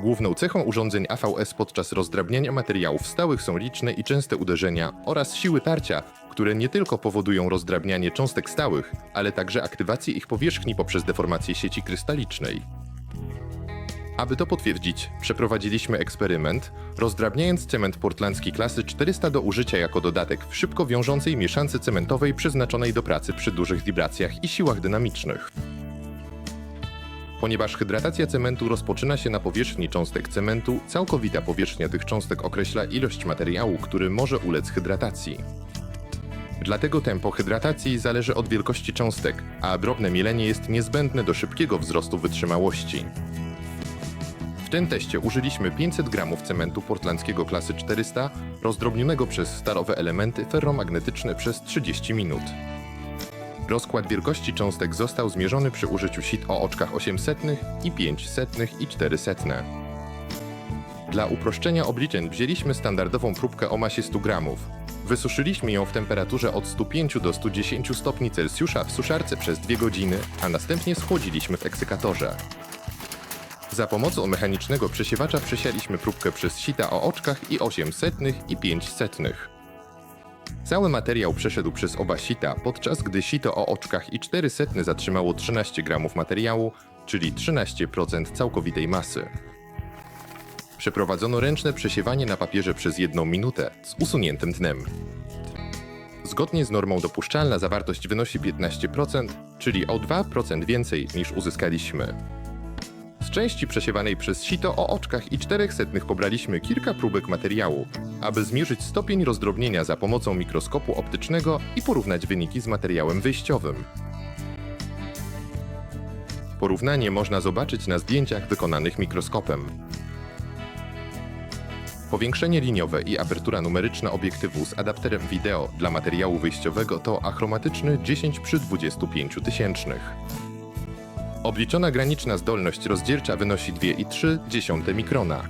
Główną cechą urządzeń AVS podczas rozdrabniania materiałów stałych są liczne i częste uderzenia oraz siły tarcia, które nie tylko powodują rozdrabnianie cząstek stałych, ale także aktywację ich powierzchni poprzez deformację sieci krystalicznej. Aby to potwierdzić, przeprowadziliśmy eksperyment, rozdrabniając cement portlandzki klasy 400 do użycia jako dodatek w szybko wiążącej mieszance cementowej przeznaczonej do pracy przy dużych wibracjach i siłach dynamicznych. Ponieważ hydratacja cementu rozpoczyna się na powierzchni cząstek cementu, całkowita powierzchnia tych cząstek określa ilość materiału, który może ulec hydratacji. Dlatego tempo hydratacji zależy od wielkości cząstek, a drobne mielenie jest niezbędne do szybkiego wzrostu wytrzymałości. W tym teście użyliśmy 500 gramów cementu portlandzkiego klasy 400, rozdrobnionego przez stalowe elementy ferromagnetyczne przez 30 minut. Rozkład wielkości cząstek został zmierzony przy użyciu sit o oczkach 800 i 500 i 400. Dla uproszczenia obliczeń wzięliśmy standardową próbkę o masie 100 gramów. Wysuszyliśmy ją w temperaturze od 105 do 110 stopni Celsjusza w suszarce przez 2 godziny, a następnie schłodziliśmy w eksykatorze. Za pomocą mechanicznego przesiewacza przesialiśmy próbkę przez sita o oczkach i 800 i 500. Cały materiał przeszedł przez oba sita, podczas gdy sito o oczkach i 400 zatrzymało 13 gramów materiału, czyli 13% całkowitej masy. Przeprowadzono ręczne przesiewanie na papierze przez jedną minutę z usuniętym dnem. Zgodnie z normą dopuszczalna zawartość wynosi 15%, czyli o 2% więcej niż uzyskaliśmy. Części przesiewanej przez sito o oczkach i czterech setnych pobraliśmy kilka próbek materiału, aby zmierzyć stopień rozdrobnienia za pomocą mikroskopu optycznego i porównać wyniki z materiałem wyjściowym. Porównanie można zobaczyć na zdjęciach wykonanych mikroskopem. Powiększenie liniowe i apertura numeryczna obiektywu z adapterem wideo dla materiału wyjściowego to achromatyczny 10 przy 25 tysięcznych. Obliczona graniczna zdolność rozdzielcza wynosi 2,3 mikrona.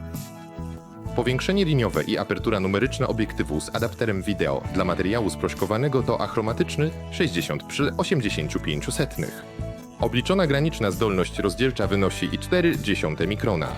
Powiększenie liniowe i apertura numeryczna obiektywu z adapterem wideo dla materiału sprośkowanego to achromatyczny 60 przy 85 setnych. Obliczona graniczna zdolność rozdzielcza wynosi 0,4 mikrona.